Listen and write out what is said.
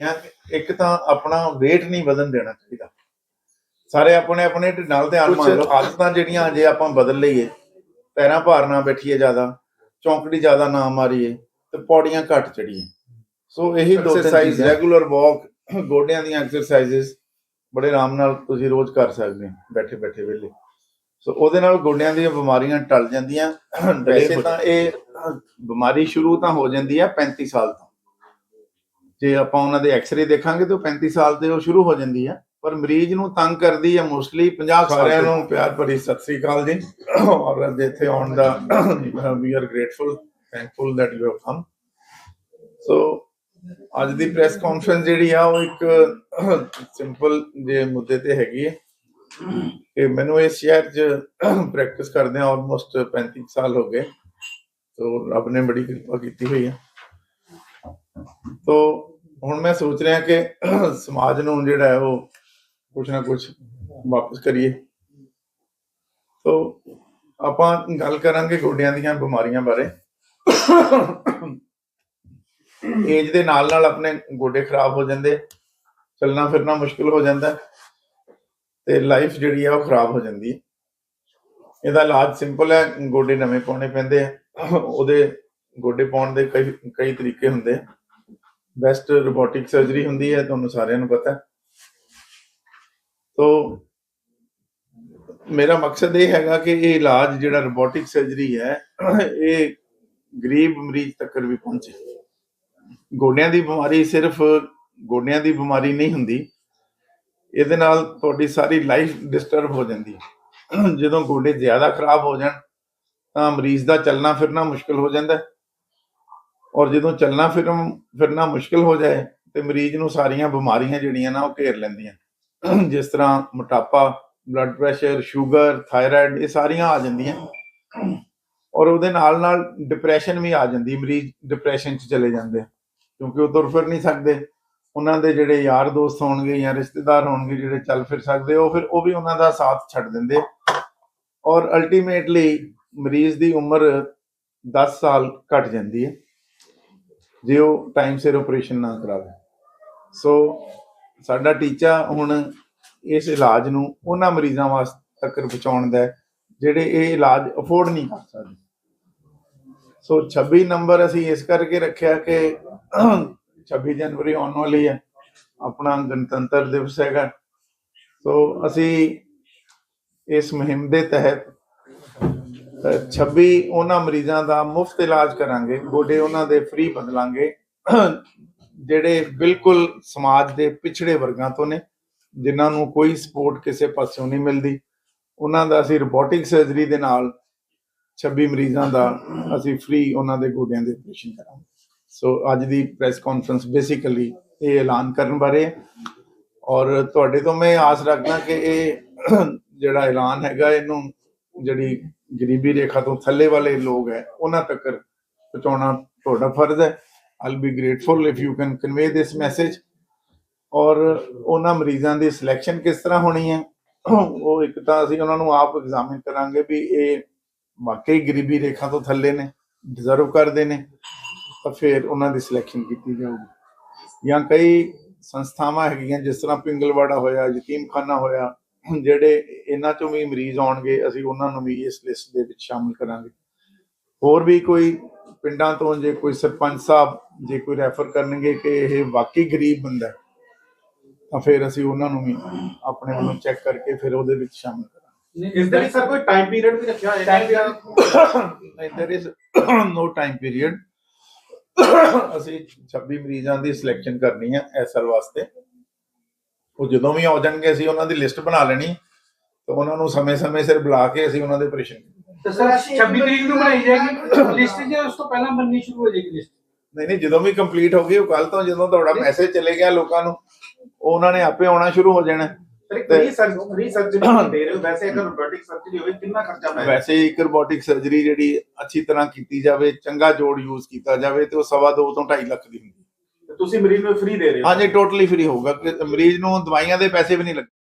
ਜਾਂ ਇੱਕ ਤਾਂ ਆਪਣਾ weight ਨਹੀਂ ਵਧਣ ਦੇਣਾ ਚਾਹੀਦਾ। ਸਾਰੇ ਆਪਣੇ ਆਪਣੇ ਢਿੱਡ ਨਾਲ ਧਿਆਨ ਮੰਨ ਲਓ। ਆਦਤਾਂ ਜਿਹੜੀਆਂ ਜੇ ਆਪਾਂ ਬਦਲ ਲਈਏ। ਪੈਰਾਂ ਭਾਰ ਨਾ ਬੈਠੀਏ ਜ਼ਿਆਦਾ ਚੌਂਕੜੀ ਜ਼ਿਆਦਾ ਨਾ ਮਾਰੀਏ ਤੇ ਪੌੜੀਆਂ ਘੱਟ ਚੜੀਏ ਸੋ ਇਹੀ ਦੋ ਐਕਸਰਸਾਈਜ਼ ਰੈਗੂਲਰ ਵਾਕ ਗੋਡਿਆਂ ਦੀਆਂ ਐਕਸਰਸਾਈਜ਼ਸ ਬੜੇ ਆਰਾਮ ਨਾਲ ਤੁਸੀਂ ਰੋਜ਼ ਕਰ ਸਕਦੇ ਹੋ ਬੈਠੇ ਬੈਠੇ ਵੇਲੇ ਸੋ ਉਹਦੇ ਨਾਲ ਗੋਡਿਆਂ ਦੀਆਂ ਬਿਮਾਰੀਆਂ ਟਲ ਜਾਂਦੀਆਂ। ਵੈਸੇ ਤਾਂ ਇਹ ਬਿਮਾਰੀ ਸ਼ੁਰੂ ਤਾਂ ਹੋ ਜਾਂਦੀ ਹੈ 35 ਸਾਲ ਤੋਂ। ਜੇ ਆਪਾਂ ਉਹਨਾਂ ਦੇ ਐਕਸ-ਰੇ ਦੇਖਾਂਗੇ ਤਾਂ ਉਹ 35 ਸਾਲ ਤੇ ਉਹ ਸ਼ੁਰੂ ਹੋ ਜਾਂਦੀ ਹੈ ਪਰ ਮਰੀਜ਼ ਨੂੰ ਤੰਗ ਕਰਦੀ ਹੈ ਮੋਸਟਲੀ 50 ਸਾਲ ਸਾਰਿਆਂ ਨੂੰ ਪਿਆਰ ਭਰੀ ਸਤਿ ਸ੍ਰੀ ਅਕਾਲ ਜੀ। ਔਰ ਇੱਥੇ ਆਉਣ ਦਾ we are grateful thankful that you have come so ਅੱਜ ਦੀ ਪ੍ਰੈਸ ਕਾਨਫਰੰਸ ਜਿਹੜੀ ਆ ਉਹ ਇੱਕ ਸਿੰਪਲ ਜੇ ਮੁੱਦੇ ਤੇ ਹੈਗੀ ਹੈ ਕਿ ਮੈਨੂੰ ਇਸ ਸ਼ਹਿਰ 'ਚ ਪ੍ਰੈਕਟਿਸ ਕਰਦੇ ਆ ਆਲਮੋਸਟ 35 ਸਾਲ ਹੋ ਗਏ। ਸੋ ਰੱਬ ਨੇ ਬੜੀ ਕਿਰਪਾ ਕੀਤੀ ਹੋਈ ਹੈ ਤੋ ਹੁਣ ਮੈਂ ਸੋਚ ਰਿਹਾ ਕਿ ਸਮਾਜ ਨੂੰ ਜਿਹੜਾ ਹੈ ਉਹ ਕੁਛ ਨਾ ਕੁਛ ਵਾਪਸ ਕਰੀਏ। ਤੋ ਆਪਾਂ ਗੱਲ ਕਰਾਂਗੇ ਗੋਡਿਆਂ ਦੀਆਂ ਬਿਮਾਰੀਆਂ ਬਾਰੇ। ਏਜ ਦੇ ਨਾਲ ਨਾਲ ਆਪਣੇ ਗੋਡੇ ਖਰਾਬ ਹੋ ਜਾਂਦੇ, ਚੱਲਣਾ ਫਿਰਨਾ ਮੁਸ਼ਕਲ ਹੋ ਜਾਂਦਾ, ਤੇ ਲਾਈਫ ਜਿਹੜੀ ਆ ਉਹ ਖਰਾਬ ਹੋ ਜਾਂਦੀ ਹੈ। ਇਹਦਾ ਇਲਾਜ ਸਿੰਪਲ ਹੈ, ਗੋਡੇ ਨਵੇਂ ਪਾਉਣੇ ਪੈਂਦੇ ਆ, ਉਹਦੇ ਗੋਡੇ ਪਾਉਣ ਦੇ ਕਈ ਕਈ ਤਰੀਕੇ ਹੁੰਦੇ ਆ। ਬੈਸਟ ਰੋਬੋਟਿਕ ਸਰਜਰੀ ਹੁੰਦੀ ਹੈ, ਤੁਹਾਨੂੰ ਸਾਰਿਆਂ ਨੂੰ ਪਤਾ। ਤੋ, ਮੇਰਾ ਮਕਸਦ ਇਹ ਹੈਗਾ ਕਿ ਇਹ ਇਲਾਜ ਜਿਹੜਾ ਰੋਬੋਟਿਕ ਸਰਜਰੀ ਹੈ, ਇਹ ਗਰੀਬ ਮਰੀਜ਼ ਤੱਕ ਵੀ ਪਹੁੰਚੇ। ਗੋਡਿਆਂ ਦੀ ਬਿਮਾਰੀ ਸਿਰਫ ਗੋਡਿਆਂ ਦੀ ਬਿਮਾਰੀ ਨਹੀਂ ਹੁੰਦੀ, ਇਹਦੇ ਨਾਲ ਤੁਹਾਡੀ ਸਾਰੀ ਲਾਈਫ ਡਿਸਟਰਬ ਹੋ ਜਾਂਦੀ ਹੈ। ਜਦੋਂ ਗੋਡੇ ਜ਼ਿਆਦਾ ਖਰਾਬ ਹੋ ਜਾਣ, ਤਾਂ ਮਰੀਜ਼ ਦਾ ਚੱਲਣਾ ਫਿਰਨਾ ਮੁਸ਼ਕਲ ਹੋ ਜਾਂਦਾ ਹੈ। ਔਰ ਜਦੋਂ ਚੱਲਣਾ ਫਿਰਨ ਫਿਰਨਾ ਮੁਸ਼ਕਲ ਹੋ ਜਾਏ ਤੇ ਮਰੀਜ਼ ਨੂੰ ਸਾਰੀਆਂ ਬਿਮਾਰੀਆਂ ਜਿਹੜੀਆਂ ਨਾ ਉਹ ਘੇਰ ਲੈਂਦੀਆਂ। ਜਿਸ ਤਰ੍ਹਾਂ ਮੋਟਾਪਾ ਬਲੱਡ ਪ੍ਰੈਸ਼ਰ ਸ਼ੂਗਰ ਥਾਇਰਾਇਡ ਇਹ ਸਾਰੀਆਂ ਆ ਜਾਂਦੀਆਂ। ਔਰ ਉਹਦੇ ਨਾਲ ਨਾਲ ਡਿਪਰੈਸ਼ਨ ਵੀ ਆ ਜਾਂਦੀ, ਮਰੀਜ਼ ਡਿਪਰੈਸ਼ਨ 'ਚ ਚਲੇ ਜਾਂਦੇ ਕਿਉਂਕਿ ਉਹ ਤੁਰ ਫਿਰ ਨਹੀਂ ਸਕਦੇ। ਉਹਨਾਂ ਦੇ ਜਿਹੜੇ ਯਾਰ ਦੋਸਤ ਹੋਣਗੇ ਜਾਂ ਰਿਸ਼ਤੇਦਾਰ ਹੋਣਗੇ ਜਿਹੜੇ ਚੱਲ ਫਿਰ ਸਕਦੇ, ਉਹ ਫਿਰ ਉਹ ਵੀ ਉਹਨਾਂ ਦਾ ਸਾਥ ਛੱਡ ਦਿੰਦੇ ਔਰ ਅਲਟੀਮੇਟਲੀ ਮਰੀਜ਼ ਦੀ ਉਮਰ 10 ਸਾਲ ਘਟ ਜਾਂਦੀ ਹੈ। ਜੇ ਉਹ ਟਾਈਮ ਸਿਰ ਆਪਰੇਸ਼ਨ ਨਾ ਕਰਾਵੇ। ਸੋ ਸਾਡਾ ਟੀਚਾ ਹੁਣ ਇਸ ਇਲਾਜ ਨੂੰ ਉਹਨਾਂ ਮਰੀਜ਼ਾਂ ਵਾਸਤੇ ਤੱਕ ਪਹੁੰਚਾਉਣ ਦਾ ਜਿਹੜੇ ਇਹ ਇਲਾਜ ਅਫੋਰਡ ਨਹੀਂ ਕਰ ਸਕਦੇ। ਸੋ 26 ਨੰਬਰ ਅਸੀਂ ਇਸ ਕਰਕੇ ਰੱਖਿਆ ਕਿ 26 ਜਨਵਰੀ ਆਉਣ ਵਾਲੀ ਹੈ, ਆਪਣਾ ਗਣਤੰਤਰ ਦਿਵਸ ਹੈਗਾ। ਸੋ ਅਸੀਂ ਇਸ ਮੁਹਿੰਮ ਦੇ ਤਹਿਤ 26 ਉਹਨਾਂ ਮਰੀਜ਼ਾਂ ਦਾ ਮੁਫਤ ਇਲਾਜ ਕਰਾਂਗੇ, ਗੋਡੇ ਉਹਨਾਂ ਦੇ ਫ੍ਰੀ ਬਦਲਾਂਗੇ, ਜਿਹੜੇ ਬਿਲਕੁਲ ਸਮਾਜ ਦੇ ਪਿਛੜੇ ਵਰਗਾਂ ਤੋਂ ਨੇ, ਜਿਨ੍ਹਾਂ ਨੂੰ ਕੋਈ ਸਪੋਰਟ ਕਿਸੇ ਪਾਸਿਓਂ ਨਹੀਂ ਮਿਲਦੀ। ਉਹਨਾਂ ਦਾ ਅਸੀਂ ਰੋਬੋਟਿਕ ਸਰਜਰੀ ਦੇ ਨਾਲ 26 ਮਰੀਜ਼ਾਂ ਦਾ ਅਸੀਂ ਫ੍ਰੀ ਉਹਨਾਂ ਦੇ ਗੋਡਿਆਂ ਦੇ ਆਪਰੇਸ਼ਨ ਕਰਾਂਗੇ। ਸੋ ਅੱਜ ਦੀ ਪ੍ਰੈਸ ਕਾਨਫਰੰਸ ਬੇਸਿਕਲੀ ਇਹ ਐਲਾਨ ਕਰਨ ਬਾਰੇ ਹੈ। ਔਰ ਤੁਹਾਡੇ ਤੋਂ ਮੈਂ ਆਸ ਰੱਖਦਾ ਕਿ ਇਹ ਜਿਹੜਾ ਐਲਾਨ ਹੈਗਾ, ਇਹਨੂੰ ਜਿਹੜੀ ਗਰੀਬੀ ਰੇਖਾ ਤੋਂ ਥੱਲੇ ਵਾਲੇ ਲੋਕ ਹੈ, ਉਹਨਾਂ ਤੱਕ ਪਹੁੰਚਾਉਣਾ ਤੁਹਾਡਾ ਫਰਜ਼ ਹੈ। All be grateful if you can convey this message ਔਰ ਉਹਨਾਂ ਮਰੀਜ਼ਾਂ ਦੀ ਸਿਲੈਕਸ਼ਨ ਕਿਸ ਤਰ੍ਹਾਂ ਹੋਣੀ ਹੈ? ਉਹ ਇੱਕ ਤਾਂ ਅਸੀਂ ਉਹਨਾਂ ਨੂੰ ਆਪ ਐਗਜ਼ਾਮਿਨ ਕਰਾਂਗੇ ਵੀ ਇਹ ਵਾਕਈ ਗਰੀਬੀ ਰੇਖਾ ਤੋਂ ਥੱਲੇ ਨੇ ਡਿਜ਼ਰਵ ਕਰਦੇ ਨੇ, ਤਾਂ ਫਿਰ ਉਹਨਾਂ ਦੀ ਸਿਲੈਕਸ਼ਨ ਕੀਤੀ ਜਾਊਗੀ। ਜਾਂ ਕਈ ਸੰਸਥਾਵਾਂ ਹੈਗੀਆਂ, ਜਿਸ ਤਰ੍ਹਾਂ ਪਿੰਗਲਵਾੜਾ ਹੋਇਆ, ਯਤੀਮਖਾਨਾ ਹੋਇਆ ਜਿਹੜੇ ਇਹਨਾਂ ਚੋਂ ਵੀ ਮਰੀਜ਼ ਆਉਣਗੇ ਅਸੀਂ ਉਹਨਾਂ ਨੂੰ ਵੀ ਇਸ ਲਿਸਟ ਦੇ ਵਿੱਚ ਸ਼ਾਮਲ ਕਰਾਂਗੇ। ਹੋਰ ਵੀ ਕੋਈ ਪਿੰਡਾਂ ਤੋਂ ਜੇ ਕੋਈ ਸਰਪੰਚ ਸਾਹਿਬ ਜੇ ਕੋਈ ਰੈਫਰ ਕਰਨਗੇ ਕਿ ਇਹ ਵਾਕਈ ਗਰੀਬ ਬੰਦਾ ਹੈ, ਤਾਂ ਫਿਰ ਅਸੀਂ ਉਹਨਾਂ ਨੂੰ ਵੀ ਆਪਣੇ ਵੱਲੋਂ ਚੈੱਕ ਕਰਕੇ ਫਿਰ ਉਹਦੇ ਵਿੱਚ ਸ਼ਾਮਲ ਕਰਾਂਗੇ। ਇਸ ਦੇ ਲਈ ਸਰ ਕੋਈ ਟਾਈਮ ਪੀਰੀਅਡ ਵੀ ਰੱਖਿਆ ਹੋਇਆ ਹੈ? ਨਹੀਂ there is no time period ਅਸੀਂ 26 ਮਰੀਜ਼ਾਂ ਦੀ ਸਿਲੈਕਸ਼ਨ ਕਰਨੀ ਹੈ ਐਸਐਲ ਵਾਸਤੇ। ਉਹ ਜਦੋਂ ਵੀ ਆ ਜਾਣਗੇ ਅਸੀਂ ਉਹਨਾਂ ਦੀ ਲਿਸਟ ਬਣਾ ਲੈਣੀ। ਤੇ ਉਹਨਾਂ ਨੂੰ ਸਮੇਂ-ਸਮੇਂ ਸਿਰ ਬੁਲਾ ਕੇ ਅਸੀਂ ਉਹਨਾਂ ਦੇ ਆਪਰੇਸ਼ਨ ਤੇ ਸਰ 26 ਤਰੀਕ ਨੂੰ ਬਣਾਈ ਜਾਏਗੀ। ਲਿਸਟ ਜੇ ਉਸ ਤੋਂ ਪਹਿਲਾਂ ਬਣਨੀ ਸ਼ੁਰੂ ਹੋ ਜਾਏਗੀ ਲਿਸਟ ਨਹੀਂ ਨਹੀਂ ਜਦੋਂ ਵੀ ਕੰਪਲੀਟ ਹੋ ਗਈ ਉਹ ਕੱਲ ਤੋਂ ਜਦੋਂ ਤੁਹਾਡਾ ਮੈਸੇਜ ਚਲੇ ਗਿਆ ਲੋਕਾਂ ਨੂੰ ਉਹ ਉਹਨਾਂ ਨੇ ਆਪੇ ਆਉਣਾ ਸ਼ੁਰੂ ਹੋ ਜਾਣਾ। ਫ੍ਰੀ ਸਰਜਰੀ ਸਰਜਰੀ ਦੇ ਰਹੇ ਹੋ ਵੈਸੇ ਅਗਰ ਰੋਬੋਟਿਕ ਸਰਜਰੀ ਹੋਵੇ ਕਿੰਨਾ ਖਰਚਾ ਪਏਗਾ ਵੈਸੇ ਇੱਕ ਰੋਬੋਟਿਕ ਸਰਜਰੀ ਜਿਹੜੀ ਅੱਛੀ ਤਰ੍ਹਾਂ ਕੀਤੀ ਜਾਵੇ ਚੰਗਾ ਜੋੜ ਯੂਜ਼ ਕੀਤਾ ਜਾਵੇ ਤੇ ਉਹ ਸਵਾ ਦੋ ਤੋਂ 2.5 ਲੱਖ ਦੀ ਹੁੰਦੀ ਹੈ। ਤੇ ਤੁਸੀਂ ਮਰੀਜ਼ ਨੂੰ ਫ੍ਰੀ ਦੇ ਰਹੇ ਹੋ। ਹਾਂਜੀ ਟੋਟਲੀ ਫ੍ਰੀ ਹੋਊਗਾ, ਕਿ ਮਰੀਜ਼ ਨੂੰ ਦਵਾਈਆਂ ਦੇ ਪੈਸੇ ਵੀ ਨਹੀਂ ਲੱਗਦੇ